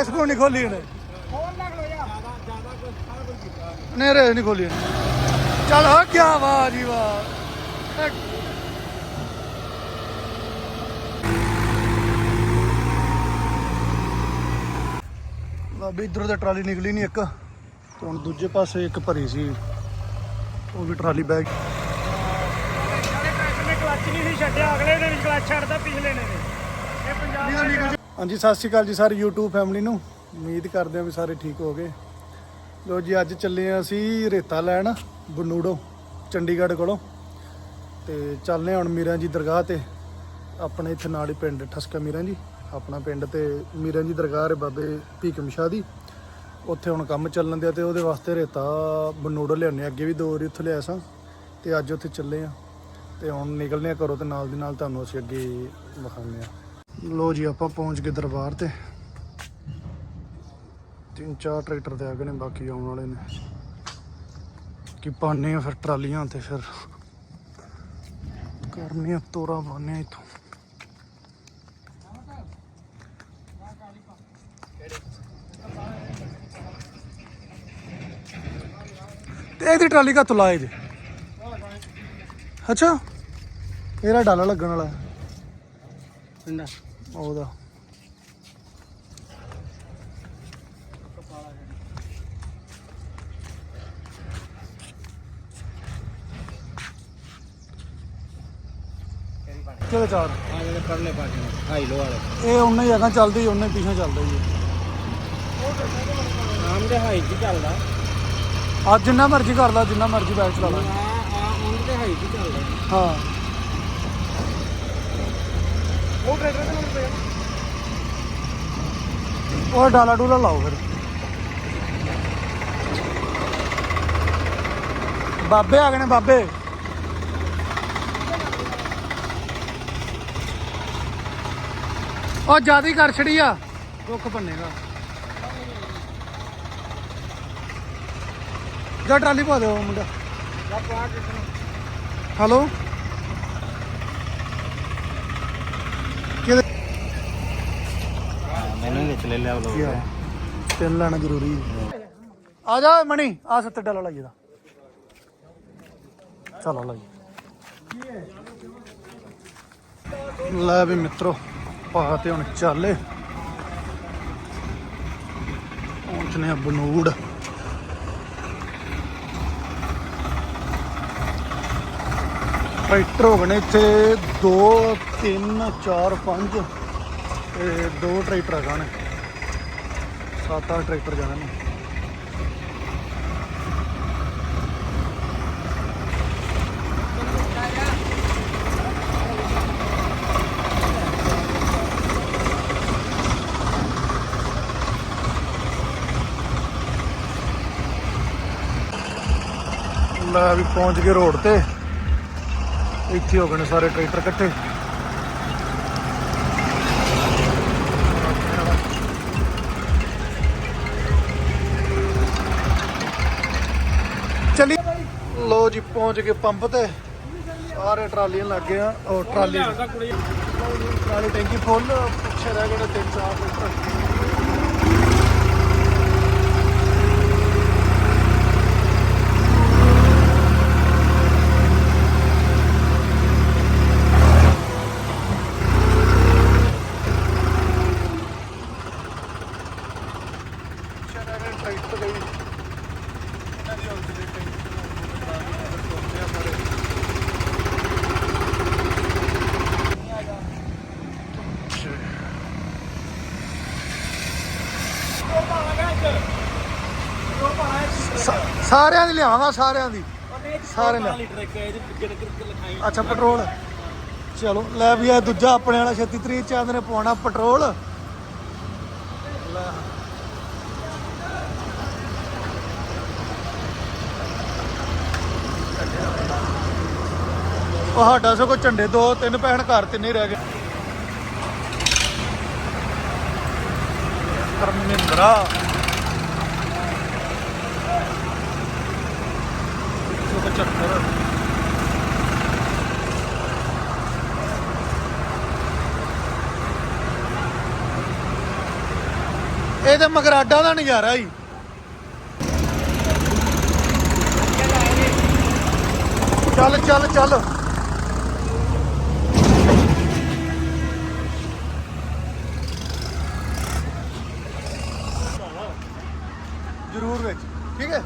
Race ਕੋ ਨਹੀਂ ਖੋਲੀ ਇਹਨੇ। ਨਹੀਂ ਰੇਸ ਨਹੀਂ ਖੋਲੀ। ਚੱਲ ਹੋ ਕੀ ਵਾਹ ਜੀ ਵਾਹ। ਬਾਬੀ ਇਧਰੋਂ ਤਾਂ ਟਰਾਲੀ ਨਿਕਲੀ ਨਹੀਂ ਇੱਕ। ਤੇ ਹੁਣ ਦੂਜੇ ਪਾਸੇ ਇੱਕ ਭਰੀ ਸੀ। ਉਹ ਵੀ ਟਰਾਲੀ ਬੈਗ ਕਲੱਚ ਨਹੀਂ ਸੀ ਛੱਡਿਆ। ਅਗਲੇ ਨੇ ਨਹੀਂ ਕਲੱਚ ਛੱਡਦਾ ਪਿਛਲੇ ਨੇ ਇਹ ਪੰਜਾਬ ਹਾਂਜੀ, ਸਤਿ ਸ਼੍ਰੀ ਅਕਾਲ ਜੀ ਸਾਰੀ YouTube ਫੈਮਿਲੀ ਨੂੰ। ਉਮੀਦ ਕਰਦੇ ਹਾਂ ਵੀ ਸਾਰੇ ਠੀਕ ਹੋ ਗਏ ਲੋ ਜੀ, ਅੱਜ ਚੱਲੇ ਹਾਂ ਅਸੀਂ ਰੇਤਾ ਲੈਣ, ਬਨੂੜੋ, ਚੰਡੀਗੜ੍ਹ ਕੋਲੋਂ। ਤੇ ਚੱਲਨੇ ਹੁਣ ਮੀਰਾਂ ਜੀ ਦਰਗਾਹ ਤੇ। ਆਪਣੇ ਇੱਥੇ ਨਾਲ ਹੀ ਪਿੰਡ ਠਸਕਾ ਮੀਰਾਂ ਜੀ। ਆਪਣਾ ਪਿੰਡ ਤੇ ਮੀਰਾਂ ਜੀ ਦਰਗਾਹ ਹੈ ਬਾਬੇ ਭੀਕਮ ਸ਼ਾਹ ਦੀ। ਉੱਥੇ ਹੁਣ ਕੰਮ ਚੱਲਣ ਦਿਆ ਤੇ ਉਹਦੇ ਵਾਸਤੇ ਰੇਤਾ, ਬਨੂੜੋ ਲਿਆਉਣੇ ਅੱਗੇ ਵੀ ਦੋ ਵਾਰੀ ਉੱਥੇ ਲਿਆ ਸਾਂ। ਤੇ ਅੱਜ ਉੱਥੇ ਚੱਲੇ ਆ ਤੇ ਹੁਣ ਨਿਕਲਨੇ ਆ ਘਰੋਂ ਤੇ ਨਾਲ ਦੀ ਨਾਲ ਤੁਹਾਨੂੰ ਅਸੀਂ ਅੱਗੇ ਵਿਖਾਉਂਦੇ ਆ ਲੋ ਜੀ, ਆਪਾਂ ਪਹੁੰਚ ਗਏ ਦਰਬਾਰ ਤੇ। ਤਿੰਨ ਚਾਰ ਟਰੈਕਟਰ ਤੇ ਆ ਗਏ ਨੇ, ਬਾਕੀ ਆਉਣ ਵਾਲੇ ਨੇ। ਕਿ ਪਾਣੇ ਆ ਫਿਰ ਟਰਾਲੀਆਂ ਤੇ ਫਿਰ। ਕਰਨੀਆਂ ਤੋਰਾ ਪਾਣੇ ਆ ਤੇ ਇਹਦੀ ਟਰਾਲੀ ਕਾ ਤੁਲਾਏ ਜੇ? ਅੱਛਾ, ਇਹਦਾ ਡਾਲਾ ਲੱਗਣ ਵਾਲਾ ਪਿੰਡਾ। ਉਹਦਾ। ਕਿਹਦੇ ਚਾਰ? ਆ ਜਿਹੜੇ ਪਰਲੇ ਪਾਸੇ ਨੇ ਹਾਈ ਲੋ ਵਾਲੇ ਇਹ ਉਹਨੇ ਹੀ ਹੈਗਾ ਚੱਲਦੀ ਉਹਨੇ ਪਿੱਛੇ ਚੱਲਦਾ ਹੀ ਨਾਮ ਦੇ ਹਾਈ ਚ ਚੱਲਦਾ। ਆ ਜਿੰਨਾ ਮਰਜ਼ੀ ਕਰ ਲਾ ਜਿੰਨਾ ਮਰਜ਼ੀ ਬਾਈਕ ਚਲਾ ਲਾ। ਆ ਆ ਉਹਨਾਂ ਦੇ ਹਾਈ ਚ ਚੱਲਦਾ। ਹਾਂ। ਉਹ ਟਰੈਕਟਰ ਦੇ ਨੰਬਰ ਪਿਆ ਉਹ ਡਾਲਾ ਡੂਲਾ ਲਾਓ ਫਿਰ। ਬਾਬੇ ਆ ਗਏ ਨੇ ਬਾਬੇ। ਉਹ ਜ਼ਿਆਦਾ ਕਰ ਛੜੀ ਆ। ਦੁੱਖ ਭੰਨੇਗਾ ਜਾ ਟਰਾਲੀ ਪਾ ਦਿਓ ਮੁੰਡਾ। ਹੈਲੋ? ਮੈਨੂੰ ਵਿੱਚ ਲੈ ਲਿਆ ਕੀ ਆ ਤਿੰਨ ਲੈਣਾ ਜ਼ਰੂਰੀ ਆ ਜਾ ਮਣੀ, ਆ 70 ਡਾਲਰ ਲਾਈਏ ਦਾ ਚਲੋ ਲਾਈਏ ਲੈ ਵੀ ਮਿੱਤਰੋ, ਪਾ ਤੇ ਹੁਣ ਚੱਲੇ ਪਹੁੰਚਨੇ ਆ ਬਨੂੜ। ਟਰੈਕਟਰ ਹੋ ਗਏ ਇੱਥੇ 2 3 4 5 ਤੇ ਦੋ ਟਰੈਕਟਰ ਆ ਗਏ ਸੱਤ ਅੱਠ ਟਰੈਕਟਰ ਜਾਣੇ ਨੇ। ਲੈ ਵੀ ਪਹੁੰਚ ਗਏ ਰੋਡ ਤੇ। ਇੱਥੇ ਹੋ ਗਏ ਨੇ ਸਾਰੇ ਟਰੈਕਟਰ ਇਕੱਠੇ। ਪਹੁੰਚ ਗਏ ਪੰਪ ਤੇ। ਸਾਰੇ ਟਰਾਲੀਆਂ ਲੱਗ ਗਏ ਆ ਉਹ ਟਰਾਲੀ ਟਰਾਲੀ ਟੈਂਕੀ ਫੁੱਲ ਪਿੱਛੇ ਰਹਿ ਗਏ ਤਿੰਨ ਚਾਰ ਟਰੈਕਟਰ ਪਿੱਛੇ ਰਹਿ ਗਏ ਟਰੈਕਟਰ ਗਈ ਇਹਨਾਂ ਦੀ ਹੁਣ ਜਿਹੜੇ ਟੈਂਕੀ ਨੂੰ ਸਾਰੇ ਸਾ- ਸਾਰਿਆਂ ਦੀ ਲਿਆਵਾਂਗਾ ਸਾਰਿਆਂ ਦੀ। ਸਾਰਿਆਂ ਦੀ ਲੀਟਰ ਇੱਕ ਇਹਦੇ ਪਿੱਛੇ ਲਿਖਾਈ। ਅੱਛਾ ਪੈਟਰੋਲ। ਚਲੋ ਲੈ ਵੀ ਇਹ ਦੂਜਾ ਆਪਣੇ ਵਾਲਾ 36 ਤਰੀਕ ਚ ਆਂਦੇ ਨੇ ਪਵਾਉਣਾ ਪੈਟਰੋਲ। ਲੈ। ਸਾਡਾ ਸਗੋਂ ਝੰਡੇ ਦੋ ਤਿੰਨ ਪੈਣ ਘਰ ਤਿੰਨੇ ਹੀ ਰਹਿ ਗਏ। ਧਰਮਿੰਦਰਾ। 175 175 ਇਹ ਤੇ ਮਗਰਾਡਾ ਦਾ ਨਜ਼ਾਰਾ ਹੀ ਚੱਲ ਚੱਲ ਚੱਲ ਜ਼ਰੂਰ ਵਿੱਚ ਠੀਕ ਹੈ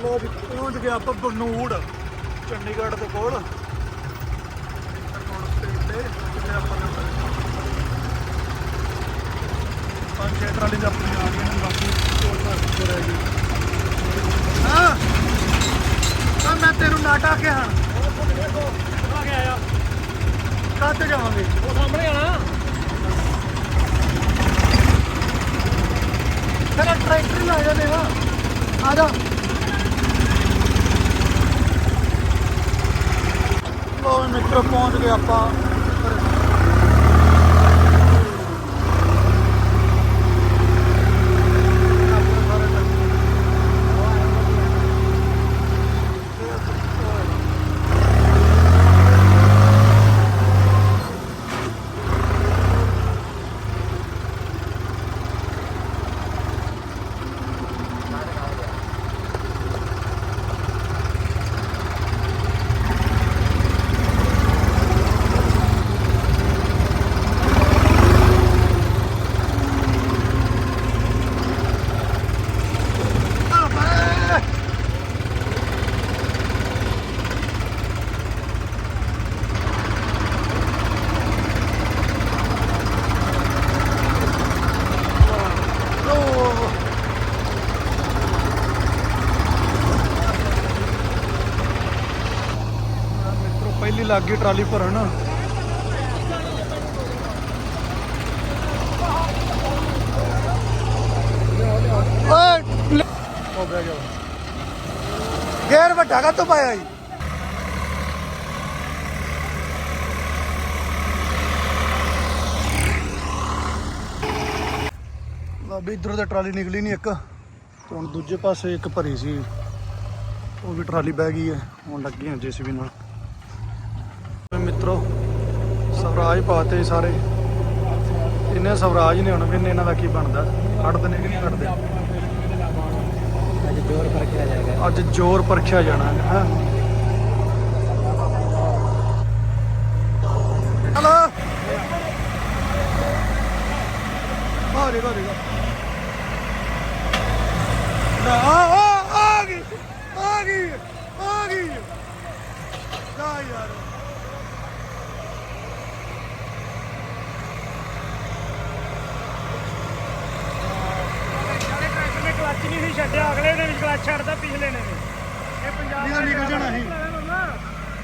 ਲੋ ਵੀ ਆਪਾਂ ਬਨੂੜ ਚੰਡੀਗੜ੍ਹ ਦੇ ਕੋਲ। ਕੋਲ ਸਟੇਟ ਤੇ ਜਿੱਥੇ ਆਪਾਂ ਨੇ ਪੰਜ ਛੇ ਟਰਾਲੀ ਦੇ ਆਪਣੀ ਆ ਗਏ ਨੇ ਬਾਕੀ ਕੋਲ ਪਾਸ ਰਹਿ ਗਈ ਹਾਂ। ਤਾਂ ਮੈਂ ਤੈਨੂੰ ਨਾਟਾ ਕਿਹਾ। ਆ ਗਿਆ ਆਇਆ ਕਾਹਤੇ ਜਾਵਾਂਗੇ। ਉਹ ਸਾਹਮਣੇ ਆਣਾ ਤੇਰਾ ਟਰੈਕਟਰ ਲਾ ਜਾਂਦੇ ਵਾ ਆ ਜਾ। ਲੋ ਵੀ ਮਿੱਤਰ ਪਹੁੰਚ ਗਏ ਆਪਾਂ ਮਿੱਤਰੋ ਪਹਿਲੀ ਲੱਗ ਗਈ ਟਰਾਲੀ ਭਰਨ। ਓਏ ਹੋ ਗਿਆ ਗਿਆ ਗੇਰ ਵੱਡਾ ਕਾ ਪਾਇਆ ਜੀ। ਬਾਬੀ ਇਧਰੋਂ ਤਾਂ ਟਰਾਲੀ ਨਿਕਲੀ ਨਹੀਂ ਇੱਕ। ਤੇ ਹੁਣ ਦੂਜੇ ਪਾਸੇ ਇੱਕ ਭਰੀ ਸੀ। ਉਹ ਵੀ ਟਰਾਲੀ ਬਹਿ ਗਈ ਹੈ। ਹੁਣ ਲੱਗੀ ਹਾਂ ਜੇਸੀਬੀ ਨਾਲ। ਮਿੱਤਰੋ ਸਵਰਾਜ ਪਾਤੇ ਸਾਰੇ। ਇਹਨੇ ਸਵਰਾਜ ਨੇ ਹੁਣ ਵੀ ਇਹਨਾਂ ਦਾ ਕੀ ਬਣਦਾ? ਕੱਢਦੇ ਨੇ ਕਿ ਨਹੀਂ ਕੱਢਦੇ ਅੱਜ ਜੋਰ ਪਰਖਿਆ ਜਾਏਗਾ। ਅੱਜ ਜ਼ੋਰ ਪਰਖਿਆ ਜਾਣਾ ਹੈ ਹੈਂ। ਹਲੋ? ਬਾਰੇ ਬਾਰੇ ਨਾ ਆ ਗਈ ਆ ਗਈ ਆ ਗਈ। ਯਾਰ ਜਿਹੜੇ ਟਰੈਕਟਰ ਨੇ ਕਲੱਚ ਨਹੀਂ ਸੀ ਛੱਡਿਆ ਅਗਲੇ ਨੇ ਵੀ ਕਲੱਚ ਛੱਡਦਾ ਪਿਛਲੇ ਨੇ ਵੀ। ਇਹ ਪੰਜਾਬ ਨਿਕਲ- ਨਿਕਲ ਜਾਣਾ ਸੀ।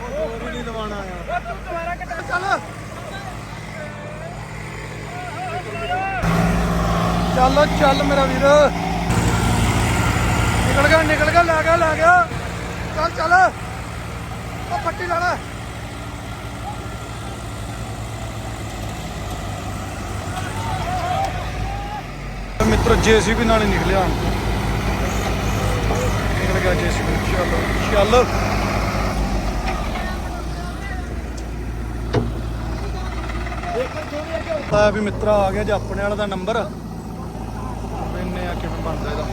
ਉਹ ਉਹ ਵੀ ਨਹੀਂ ਲਵਾਣਾ ਆ। ਤੂੰ ਦੁਬਾਰਾ ਕਿੱਦਾਂ ਚੱਲ। ਚੱਲ ਚੱਲ ਮੇਰਾ ਵੀਰ। ਨਿਕਲ ਗਿਆ ਨਿਕਲ ਗਿਆ ਲੈ ਗਿਆ ਲੈ ਗਿਆ। ਚੱਲ ਚੱਲ। ਉਹ ਪੱਟੀ ਲਾ ਲੈ। ਮਿੱਤਰ ਜੇਸੀਬੀ ਨਾਲ ਹੀ ਨਿਕਲਿਆ। ਗਿਆ ਜੇਸੀਬੀ ਚੱਲ ਚੱਲ ਆ ਵੀ ਮਿੱਤਰਾ ਆ ਗਿਆ ਜੀ ਆਪਣੇ ਵਾਲਾ ਦਾ ਨੰਬਰ ਵੇਨੇ ਆ ਕਿਵੇਂ ਬਣਦਾ ਇਹਦਾ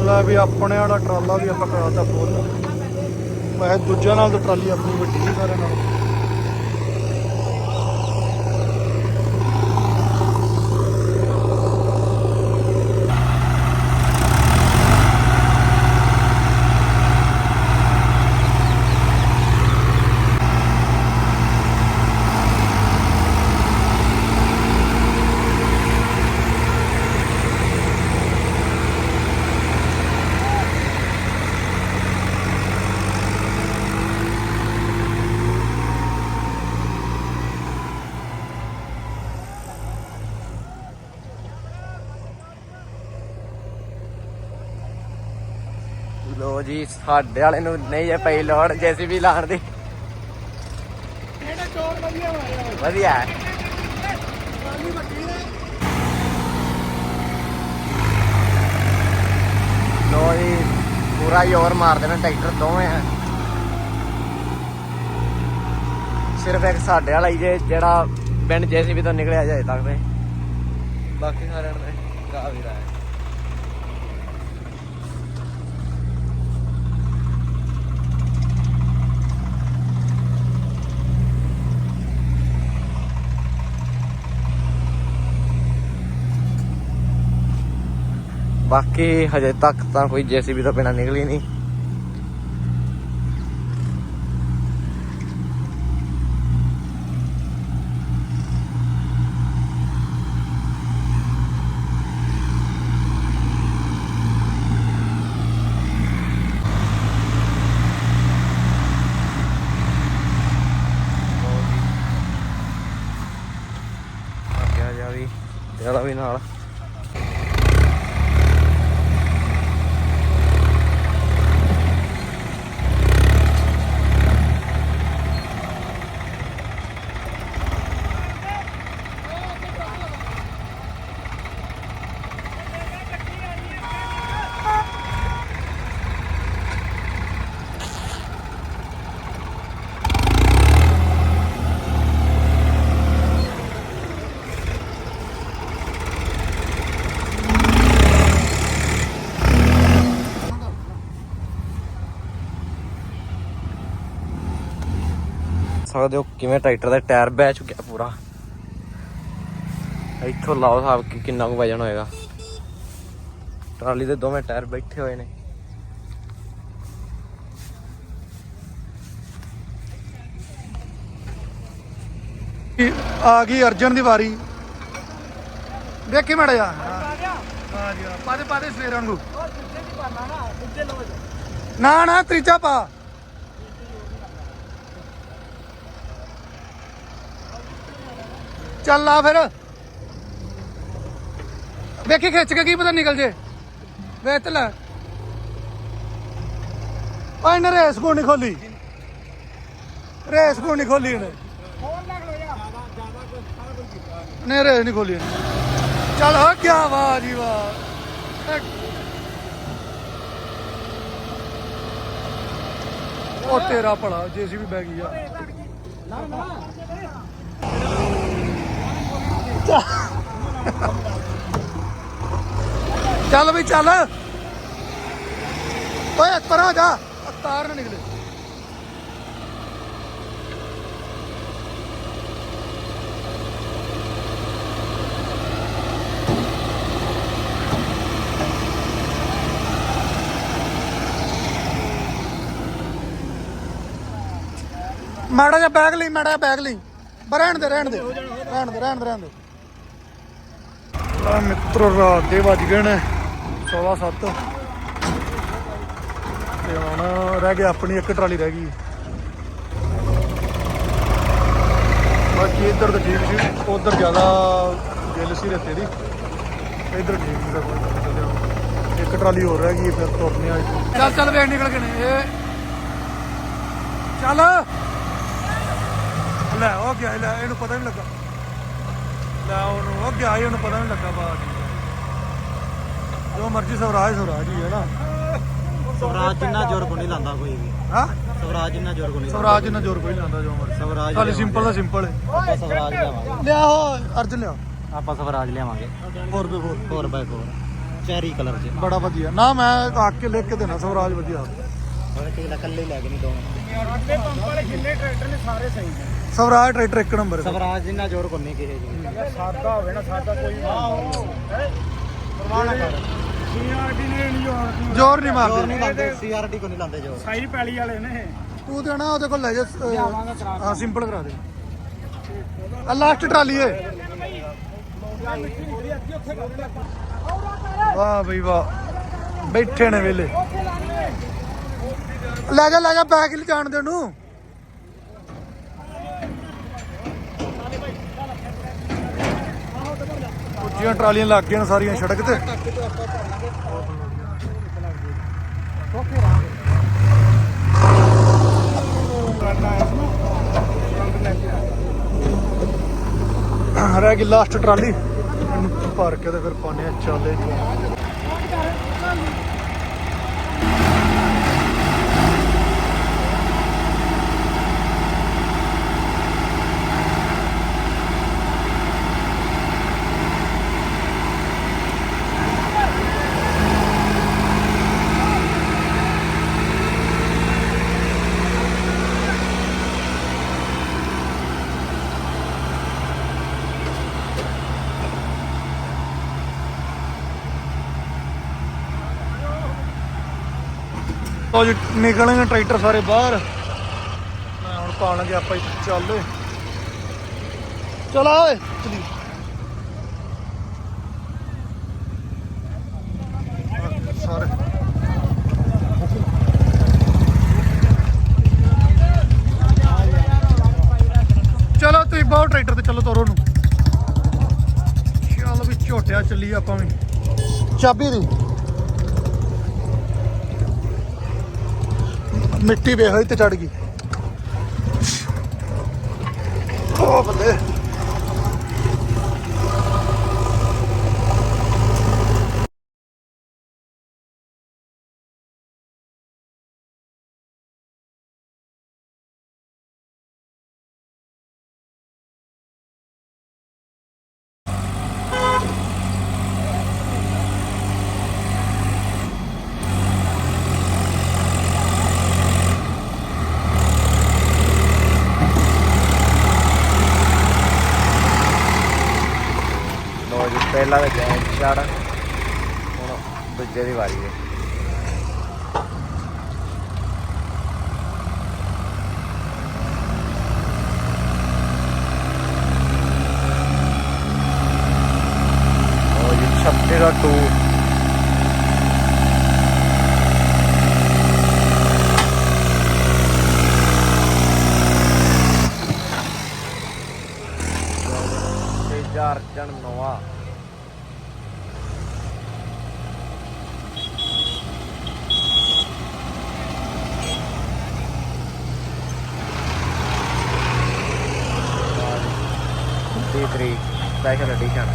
ਲੈ ਵੀ ਆਪਣੇ ਵਾਲਾ ਟਰਾਲਾ ਵੀ ਆਪਾਂ ਕਰਾਤਾ ਫੁੱਲ ਮੈਂ ਦੂਜਿਆਂ ਨਾਲ ਤਾਂ ਟਰਾਲੀ ਆਪਣੀ ਵੱਡੀ ਸੀ ਸਾਰਿਆਂ ਨਾਲ ਲੋ ਜੀ, ਸਾਡੇ ਵਾਲੇ ਨੂੰ ਨਹੀਂ ਹੈ ਪਈ ਲੋੜ, ਜੇਸੀਬੀ ਲਾਣ ਦੀ। ਇਹਦਾ ਚੋਰ ਵਧੀਆ। ਲੋ ਜੀ, ਪੂਰਾ ਜ਼ੋਰ ਮਾਰਦੇ ਨੇ ਟਰੈਕਟਰ ਦੋਵੇਂ ਆ। ਸਿਰਫ ਇੱਕ ਸਾਡੇ ਵਾਲਾ ਹੀ ਜੇ, ਜਿਹੜਾ ਪਿੰਡ ਜੇਸੀਬੀ ਤੋਂ ਨਿਕਲਿਆ ਜਾਏ ਤੱਕ ਤੇ। ਬਾਕੀ ਸਾਰਿਆਂ ਨੇ ਗਾ ਵੀ ਹੈ ਬਾਕੀ ਹਜੇ ਤੱਕ ਤਾਂ ਕੋਈ ਜੇਸੀਬੀ ਤੋਂ ਬਿਨਾ ਨਿਕਲੀ ਨਹੀਂ ਅੱਗੇ ਜਾ ਵੀ ਇਹਦਾ ਵੀ ਨਾਲ ਸਕਦੇ ਹੋ ਕਿਵੇਂ ਟਰੈਕਟਰ ਦਾ ਟਾਇਰ ਬਹਿ ਚੁੱਕਿਆ ਪੂਰਾ। ਇੱਥੋਂ ਲਾਓ ਸਾਹਿਬ ਕਿ ਕਿੰਨਾ ਕੁ ਵਜਨ ਹੋਏਗਾ। ਟਰਾਲੀ ਦੇ ਦੋਵੇਂ ਟਾਇਰ ਬੈਠੇ ਹੋਏ ਨੇ। ਆ ਗਈ ਅਰਜਨ ਦੀ ਵਾਰੀ। ਵੇਖੀ ਮੜਾ ਜਾ ਆ ਗਿਆ ਪਾਦੇ ਪਾਦੇ ਸਵੇਰ ਵਾਂਗੂ। ਨਾ ਦੂਜੇ ਨਾ ਨਾ ਪਾ। ਚੱਲ ਆ ਫਿਰ। ਵੇਖੀ, ਖਿੱਚ ਕੇ ਕੀ ਪਤਾ ਨਿਕਲ ਜੇ। ਵੇਚ ਲੈ। ਓਏ ਇਹਨੇ ਰੇਸ ਕੋ ਨਹੀਂ ਖੋਲੀ? ਰੇਸ ਕੋ ਨਹੀਂ ਖੋਲੀ ਇਹਨੇ? ਨੇ ਰੇਸ ਨਹੀਂ ਖੋਲੀ ਚੱਲ ਹੋ ਗਿਆ ਵਾਹ ਜੀ, ਵਾਹ। ਉਹ ਤੇਰਾ ਭਲਾ ਜੇਸੀਬੀ ਬੈ ਗਈ ਆ। ਨਾ ਨਾ। ਚੱਲ ਵੀ ਚੱਲ। ਓਏ ਪਰਾਂ ਜਾ। ਤਾਰ ਨਾ ਨਿਕਲੇ। ਮਾੜਾ ਜਿਹਾ ਬੈਗ ਲਈ ਮਾੜਾ ਜਿਹਾ ਬੈਗ ਲਈ। ਰਹਿਣ ਦੇ ਰਹਿਣ ਦੇ। ਰਹਿਣ ਦੇ ਰਹਿਣ ਦੇ ਰਹਿਣ ਦੇ। ਆ ਮਿੱਤਰੋ, ਰਾਤ ਦੇ ਵੱਜ ਗਏ ਨੇ ਸਵਾ ਸੱਤ। ਤੇ ਹੁਣ ਰਹਿ ਗਿਆ ਆਪਣੀ ਇੱਕ ਟਰਾਲੀ ਰਹਿ ਗਈ। ਬਾਕੀ ਇੱਧਰ ਤਾਂ ਠੀਕ ਸੀ, ਉਧਰ ਜ਼ਿਆਦਾ ਗਿੱਲ ਸੀ ਰੇਤੇ ਦੀ। ਇੱਧਰ ਠੀਕ ਸੀ ਕੋਈ ਇੱਕ ਟਰਾਲੀ ਹੋਰ ਰਹਿ ਗਈ, ਫਿਰ ਤੁਰਨੇ ਆ ਚੱਲ ਚੱਲ, ਵੇਖ ਨਿਕਲ ਗਏ ਨੇ, ਇਹ। ਚੱਲ। ਲੈ ਹੋ ਗਿਆ, ਲੈ, ਇਹਨੂੰ ਪਤਾ ਨਹੀਂ ਲੱਗਾ। ਲੈ ਉਹਨੂੰ ਉਹ ਗਿਆ ਸੀ, ਉਹਨੂੰ ਪਤਾ ਨਹੀਂ ਲੱਗਾ ਬਾਅਦ ਜੋ ਮਰਜ਼ੀ ਸਵਰਾਜ ਸਵਰਾਜ ਹੀ ਹੈ ਨਾ। ਸਵਰਾਜ ਜਿੰਨਾ ਜ਼ੋਰ ਕੋ ਨਹੀਂ ਲਾਂਦਾ ਕੋਈ ਵੀ। ਹਾਂ? ਸਵਰਾਜ ਜਿੰਨਾ ਜ਼ੋਰ ਕੋ ਨਹੀਂ ਸਵਰਾਜ ਇੰਨਾ ਜ਼ੋਰ ਕੋਈ ਨਹੀਂ ਲਾਉਂਦਾ ਜੋ ਮਰਜ਼ੀ। ਸਵਰਾਜ ਖਾਲੀ ਸਿੰਪਲ ਦਾ ਸਿੰਪਲ ਹੈ। ਆਪਾਂ ਸਵਰਾਜ ਲਿਆਵਾਂਗੇ। ਲਿਆ ਹੋ ਅਰਜਨ ਲਿਆ। ਆਪਾਂ ਸਵਰਾਜ ਲਿਆਵਾਂਗੇ। 4x4 4x4 ਚੈਰੀ ਕਲਰ ਚ। ਬੜਾ ਵਧੀਆ। ਨਾ ਮੈਂ ਆ ਕੇ ਲਿਖ ਕੇ ਦੇਣਾ ਸਵਰਾਜ ਵਧੀਆ। ਉਹਨੇ ਕਿਹੜਾ ਕੱਲੇ ਲੈ ਕੇ ਨਹੀਂ ਦੋਵੇਂ ਅੱਗੇ ਪੰਪ ਵਾਲੇ ਜਿੰਨੇ ਟਰੈਕਟਰ ਨੇ ਸਾਰੇ ਸਹੀ ਨੇ। ਸਵਰਾਜ ਟਰੈਕਟਰ ਇੱਕ ਨੰਬਰ ਸਵਰਾਜ ਜਿੰਨਾ ਜ਼ੋਰ ਕੋ ਨਹੀਂ ਕਿਸੇ ਜੀ ਸਾਦਾ ਹੋਵੇ ਨਾ ਸਾਦਾ ਕੋਈ ਪਰਵਾਹ ਨਾ ਕਰ। ਸੀਆਰਡੀ ਨੇ ਨਹੀਂ ਹੋਣ ਜ਼ੋਰ ਨਹੀਂ ਜ਼ੋਰ ਮਾਰਦੇ ਨਹੀਂ ਲਾਂਦੇ ਸੀਆਰਡੀ ਕੋ ਨਹੀਂ ਲਾਂਦੇ ਜ਼ੋਰ। ਸਾਈ ਪੈਲੀ ਵਾਲੇ ਨੇ ਤੂੰ ਤੇ ਨਾ ਉਹਦੇ ਕੋਲ ਲੈ ਜਾ। ਹਾਂ ਸਿੰਪਲ ਕਰਾ ਦੇ। ਆ ਲਾਸਟ ਟਰਾਲੀ ਏ। ਵਾਹ ਬਈ ਵਾਹ। ਬੈਠੇ ਨੇ ਵੇਲੇ। ਲੈ ਜਾ ਲੈ ਜਾ ਬੈਗ ਹੀ ਜਾਣ ਦੇ ਨੂੰ ਜਿਹੜੀਆਂ ਟਰਾਲੀਆਂ ਲੱਗ ਗਈਆਂ ਸਾਰੀਆਂ ਸੜਕ ਤੇ। ਰਹਿ ਗਈ ਲਾਸਟ ਟਰਾਲੀ। ਪਾਰਕ ਤੇ ਫਿਰ ਪਾਣੇ ਚਾਲੇ ਲਓ ਜੀ ਨਿਕਲਣਗੇ ਟਰੈਕਟਰ ਸਾਰੇ ਬਾਹਰ। ਮੈਂ ਹੁਣ ਪਾਣ ਲੱਗੇ ਆਪਾਂ ਹੀ ਚੱਲ ਚਲਾ ਓਏ, ਚਲੀ। ਸਾਰੇ। ਚਲੋ ਤੁਸੀਂ ਬਹੁਤ ਟਰੈਕਟਰ ਤੇ ਚਲੋ ਤੋਰੋ ਨੂੰ ਚੱਲ ਵੀ ਝੋਟਿਆ ਚੱਲੀ ਆਪਾਂ ਵੀ। ਚਾਬੀ ਦੀ। ਮਿੱਟੀ ਵੇਖ ਹੋਈ ਤੇ ਚੜ ਗਈ। ਓ ਬੱਲੇ। ਲੋ ਜੀ ਪਹਿਲਾ ਵਿੱਚ ਹੁਣ ਦੂਜੇ ਦੀ ਵਾਰੀ ਹੈ। ਲਓ ਜੀ 36 ਦਾ 2 ਤੀਜਾ ਅਰਜਨ ਨੋਆ D3 special edition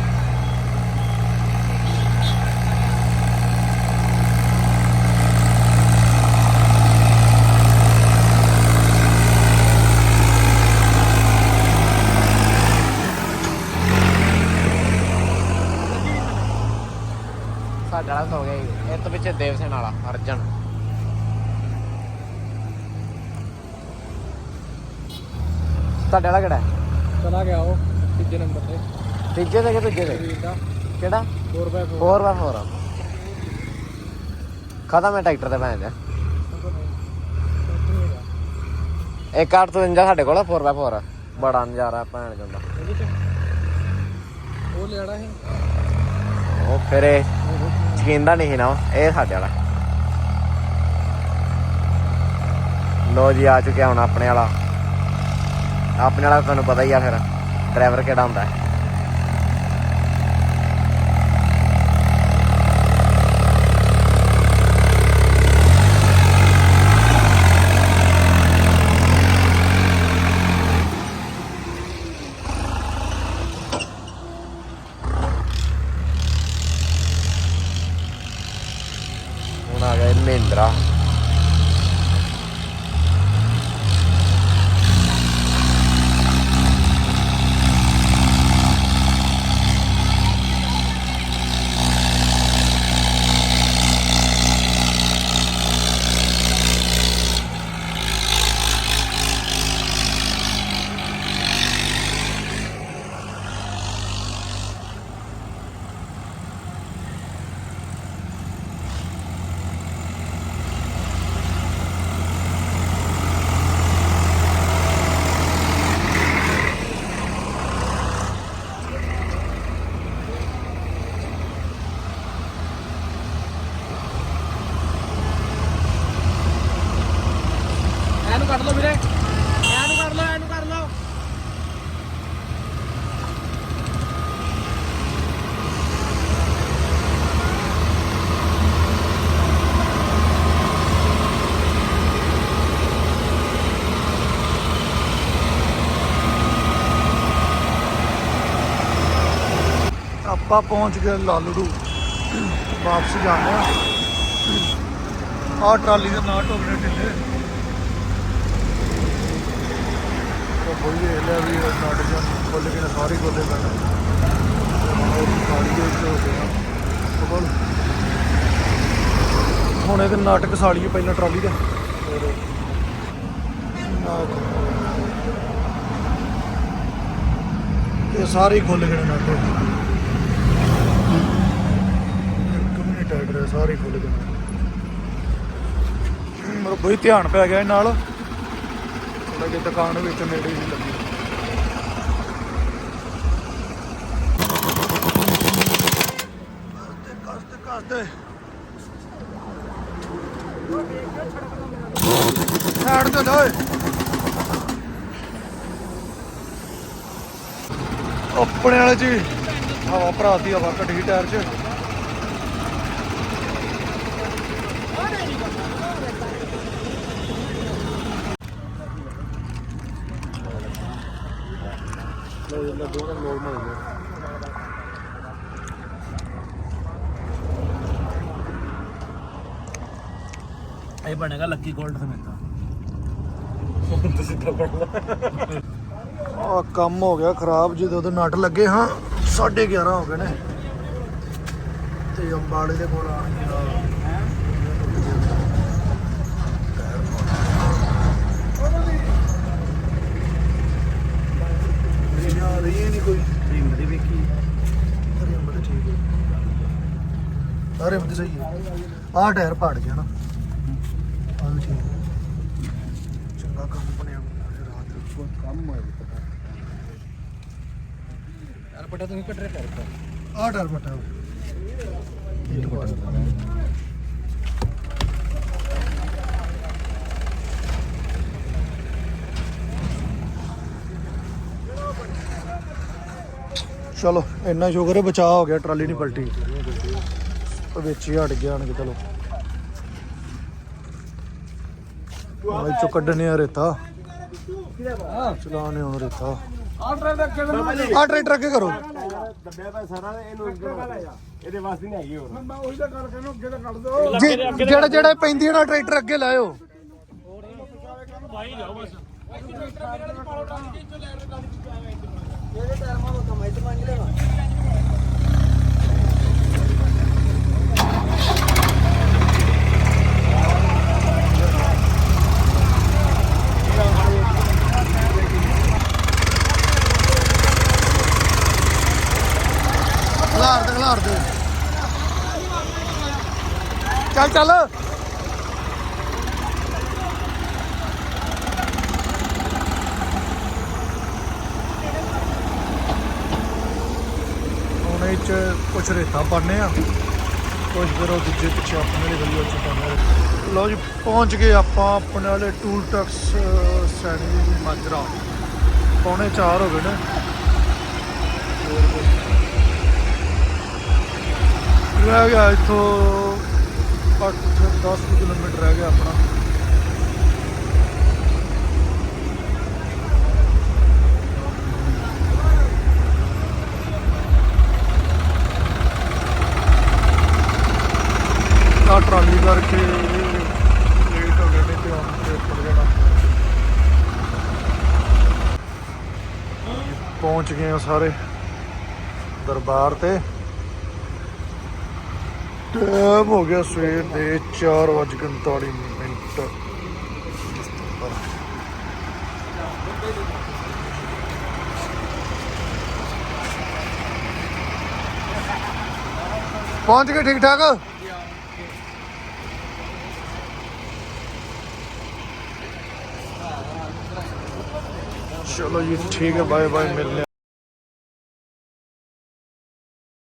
ਸਾਡਾ ਵਾਲਾ ਸੌ ਗਿਆ ਜੀ। ਇਹ ਤੋਂ ਪਿੱਛੇ ਦੇਵ ਸੈਨ ਵਾਲਾ, ਅਰਜਨ। ਤੁਹਾਡੇ ਵਾਲਾ ਕਿਹੜਾ ਚਲਾ ਗਿਆ ਉਹ। ਤੀਜੇ ਨੰਬਰ ਤੇ। ਤੀਜੇ ਤੇ ਕਿ ਦੂਜੇ ਤੇ? ਵੀਰ ਦਾ। ਕਿਹੜਾ? 4x4 4x4 ਖਤਮ ਹੈ ਟਰੈਕਟਰ ਤੇ ਭੈਣ ਦਾ। ਇੱਕ 853 ਸਾਡੇ ਕੋਲ 4x4 ਬੜਾ ਨਜ਼ਾਰਾ ਭੈਣ ਜਾਂਦਾ ਉਹ ਲੈਣਾ ਹੈ ਉਹ ਫਿਰ ਇਹ ਨਹੀਂ ਸੀ ਨਾ ਇਹ ਸਾਡੇ ਵਾਲਾ। ਲੋ ਜੀ ਆ ਚੁੱਕਿਆ ਹੁਣ ਆਪਣੇ ਵਾਲਾ। ਆਪਣੇ ਵਾਲਾ ਤੁਹਾਨੂੰ ਪਤਾ ਹੀ ਆ ਫਿਰ। ਡਰਾਈਵਰ ਕਿਹੜਾ ਹੁੰਦਾ ਆਪਾਂ ਪਹੁੰਚ ਗਏ ਲਾਲੜੂ। ਵਾਪਸ ਜਾਣਾ ਆ ਟਰਾਲੀ ਦੇ ਨਾਲ ਟੋਕਰੇ ਢਿੱਲੇ ਉਹ ਬੋਲ ਜੇ ਲੈ ਵੀ ਨਾਟ ਜਾਂ ਖੋਲ ਕੇ ਨਾ ਸਾਰੇ ਖੋਲੇ ਪੈਣਾ ਉਹ ਦੇ ਵਿੱਚ ਹੋ ਗਿਆ। ਉਹ ਹੁਣ ਇਹ ਨਾਟਕ ਸਾਲੀਏ ਪਹਿਲਾਂ ਟਰਾਲੀ ਦਾ। ਇਹ ਸਾਰੇ ਖੁੱਲ ਗਏ ਨਾਟਕ ਇੱਕ ਰਿਹਾ ਸਾਰੇ ਖੁੱਲ ਗਏ। ਨੇ ਮੇਰਾ ਬਈ ਧਿਆਨ ਪੈ ਗਿਆ ਨਾਲ। ਥੋੜਾ ਜਿਹਾ ਦੁਕਾਨ ਵਿੱਚ ਨੇੜੇ ਹੀ ਲੱਗੀ। ਕਸਤੇ ਕਸਤੇ ਦੋਏ ਆਪਣੇ ਵਾਲੇ ਜੀ ਹਵਾ ਭਰਾ ਦੀ ਹਵਾ ਕੱਢ ਗਈ ਟਾਇਰ 'ਚ। ਇਹ ਬਣੇਗਾ ਲੱਕੀ ਗੋਲਡ ਸਮੇਤ। ਆ ਕੰਮ ਹੋ ਗਿਆ ਖਰਾਬ, ਜਦੋਂ ਉਹਦੇ ਨਟ ਲੱਗੇ ਹਾਂ 11:30 ਹੋ ਗਏ ਨੇ। ਤੇ ਅੰਬਾਲੇ ਦੇ ਕੋਲ ਆ ਗਿਆ ਇਹ ਨਹੀਂ ਕੋਈ? ਰਿੰਗ ਦੀ ਵੇਖੀ। ਰਿਮ ਤੇ ਠੀਕ ਹੈ ਆ ਰਿਮ ਤੇ ਸਹੀ ਹੈ ਆਹ ਟਾਇਰ ਪਾੜ ਗਿਆ ਨਾ। ਆ ਵੀ ਠੀਕ ਹੈ। ਚੰਗਾ ਕੰਮ ਬਣਿਆ ਰਾਤ ਕੰਮ ਹੋਇਆ ਯਾਰ ਪਟਾ ਤੁਸੀਂ ਕੱਟ ਰਿਹਾ ਕਰ ਆਹ ਟਾਇਰ ਪਟਾ। ਇਹ ਚਲੋ, ਇੰਨਾ ਸ਼ੁਕਰ ਹੈ, ਬਚਾਅ ਹੋ ਗਿਆ, ਟਰਾਲੀ ਨਹੀਂ ਪਲਟੀ। ਉਹ ਵਿੱਚ ਹੀ ਹਟ ਗਿਆ ਹਣ ਚਲੋ। ਉਹ ਚੋਂ ਕੱਢਣੇ ਆ ਰੇਤਾ। ਚਲਾਣੇ ਹੁਣ ਰੇਤਾ। ਆ ਟਰੈਕਟਰ ਅੱਗੇ ਕਰੋ। ਦੱਬਿਆ ਪਿਆ ਸਾਰਾ ਇਹਨੂੰ ਇਹਦੇ ਵਾਸਤੇ ਨਹੀਂ ਹੈਗੀ ਹੋਰ ਮੈਂ ਉਹੀ ਤਾਂ ਗੱਲ ਕਰਨਾ ਅੱਗੇ ਤਾਂ ਕੱਢ ਦੋ ਜਿਹੜਾ ਜਿਹੜਾ ਪੈਂਦੀ ਹੈ ਨਾ, ਟਰੈਕਟਰ ਅੱਗੇ ਲਾਇਓ। ਭਾਈ ਜਾਓ ਬਸ ਖਲਾਰ ਦੇ ਖਲਾਰ ਦੇ। ਚੱਲ ਚੱਲ। ਹੁਣ ਇਹ ਕੁਛ ਰੇਤਾ ਪਾਣੇ ਆ। ਕੁਛ ਫਿਰ ਉਹ ਦੂਜੇ ਪਿੱਛੇ ਆਪਣੇ ਵਾਲੀ ਗਲੀ ਵਿੱਚ ਪਾਣੇ ਲਓ ਜੀ, ਪਹੁੰਚ ਗਏ ਆਪਾਂ ਆਪਣੇ ਵਾਲੇ ਟੂਲ ਟੈਕਸ ਸੈਣੀ ਮਾਜਰਾ। ਪੌਣੇ 4 ਹੋ ਗਏ ਨੇ। ਰਹਿ ਗਿਆ ਇੱਥੋਂ 8 10 ਕਿਲੋਮੀਟਰ ਰਹਿ ਗਿਆ ਆਪਣਾ ਆ ਟਰਾਲੀ ਕਰਕੇ ਲੇਟ ਹੋ ਗਏ ਨੇ ਤੇ ਹੁਣ ਤੇ ਉੱਪਰ ਜਾਣਾ। ਪਹੁੰਚ ਗਏ ਆ ਸਾਰੇ ਦਰਬਾਰ ਤੇ। ਟਾਈਮ ਹੋ ਗਿਆ ਸਵੇਰ ਦੇ 4:39 ਮਿੰਟ। ਪਹੁੰਚ ਗਏ ਠੀਕ ਠਾਕ ਚਲੋ ਜੀ ਠੀਕ ਹੈ ਬਾਏ ਬਾਏ ਮਿਲਦੇ